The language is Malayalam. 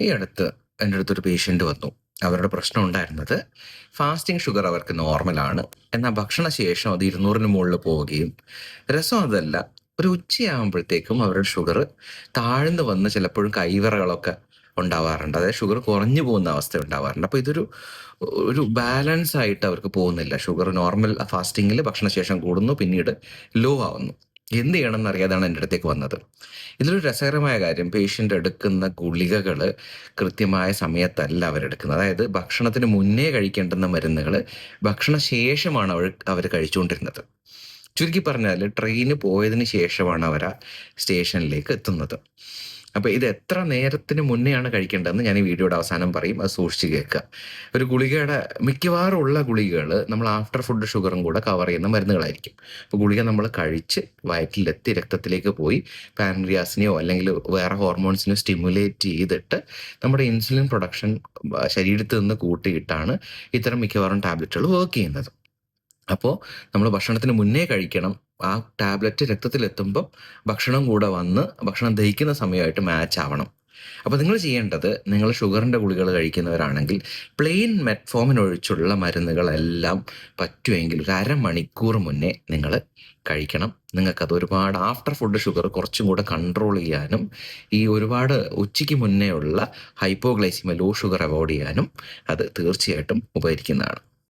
ഈ അടുത്ത് എന്റെ അടുത്തൊരു പേഷ്യന്റ് വന്നു. അവരുടെ പ്രശ്നം ഉണ്ടായിരുന്നത് ഫാസ്റ്റിംഗ് ഷുഗർ അവർക്ക് നോർമലാണ് എന്നാൽ ഭക്ഷണശേഷം അത് ഇരുന്നൂറിന് മുകളിൽ പോവുകയും രസം അതല്ല ഒരു ഉച്ചയാകുമ്പോഴത്തേക്കും അവരുടെ ഷുഗർ താഴ്ന്നു വന്ന് ചിലപ്പോഴും കൈവിറകളൊക്കെ ഉണ്ടാവാറുണ്ട്. അതായത് ഷുഗർ കുറഞ്ഞു പോകുന്ന അവസ്ഥ ഉണ്ടാവാറുണ്ട്. അപ്പോൾ ഇതൊരു ഒരു ബാലൻസ് ആയിട്ട് അവർക്ക് പോകുന്നില്ല. ഷുഗർ നോർമൽ ഫാസ്റ്റിങ്ങിൽ ഭക്ഷണശേഷം കൂടുന്നു പിന്നീട് ലോ ആവുന്നു. എന്ത് ചെയ്യണം എന്നറിയാതാണ് എന്റെ അടുത്തേക്ക് വന്നത്. ഇതിലൊരു രസകരമായ കാര്യം പേഷ്യന്റ് എടുക്കുന്ന ഗുളികകൾ കൃത്യമായ സമയത്തല്ല അവരെടുക്കുന്നത് അതായത് ഭക്ഷണത്തിന് മുന്നേ കഴിക്കേണ്ടുന്ന മരുന്നുകൾ ഭക്ഷണശേഷമാണ് അവർ അവർ കഴിച്ചുകൊണ്ടിരുന്നത്. ചുരുക്കി പറഞ്ഞാൽ ട്രെയിന് പോയതിന് ശേഷമാണ് അവർ സ്റ്റേഷനിലേക്ക് എത്തുന്നത്. അപ്പോൾ ഇത് എത്ര നേരത്തിന് മുന്നെയാണ് കഴിക്കേണ്ടതെന്ന് ഞാൻ ഈ വീഡിയോയുടെ അവസാനം പറയും. അത് സൂക്ഷിച്ച് കേൾക്കുക. ഒരു ഗുളികയുടെ മിക്കവാറും ഉള്ള ഗുളികകൾ നമ്മൾ ആഫ്റ്റർ ഫുഡ് ഷുഗറും കൂടെ കവർ ചെയ്യുന്ന മരുന്നുകളായിരിക്കും. അപ്പോൾ ഗുളിക നമ്മൾ കഴിച്ച് വയറ്റിലെത്തി രക്തത്തിലേക്ക് പോയി പാൻഗ്രിയാസിനെയോ അല്ലെങ്കിൽ വേറെ ഹോർമോൺസിനെയോ സ്റ്റിമുലേറ്റ് ചെയ്തിട്ട് നമ്മുടെ ഇൻസുലിൻ പ്രൊഡക്ഷൻ ശരീരത്തിൽ നിന്ന് കൂട്ടിയിട്ടാണ് ഇത്തരം മിക്കവാറും ടാബ്ലറ്റുകൾ വർക്ക് ചെയ്യുന്നത്. അപ്പോൾ നമ്മൾ ഭക്ഷണത്തിന് മുന്നേ കഴിക്കണം. ആ ടാബ്ലറ്റ് രക്തത്തിലെത്തുമ്പം ഭക്ഷണം കൂടെ വന്ന് ഭക്ഷണം ദഹിക്കുന്ന സമയമായിട്ട് മാച്ച് ആവണം. അപ്പോൾ നിങ്ങൾ ചെയ്യേണ്ടത് നിങ്ങൾ ഷുഗറിന്റെ ഗുളികൾ കഴിക്കുന്നവരാണെങ്കിൽ പ്ലെയിൻ മെറ്റ്ഫോമിൻ ഒഴിച്ചുള്ള മരുന്നുകളെല്ലാം പറ്റുമെങ്കിൽ ഒരു അരമണിക്കൂർ മുന്നേ നിങ്ങൾ കഴിക്കണം. നിങ്ങൾക്കത് ഒരുപാട് ആഫ്റ്റർ ഫുഡ് ഷുഗർ കുറച്ചും കൂടെ കൺട്രോൾ ചെയ്യാനും ഈ ഒരുപാട് ഉച്ചയ്ക്ക് മുന്നേ ഉള്ള ഹൈപ്പോഗ്ലൈസിമ ലോ ഷുഗർ അവോയ്ഡ് ചെയ്യാനും അത് തീർച്ചയായിട്ടും ഉപകരിക്കുന്നതാണ്.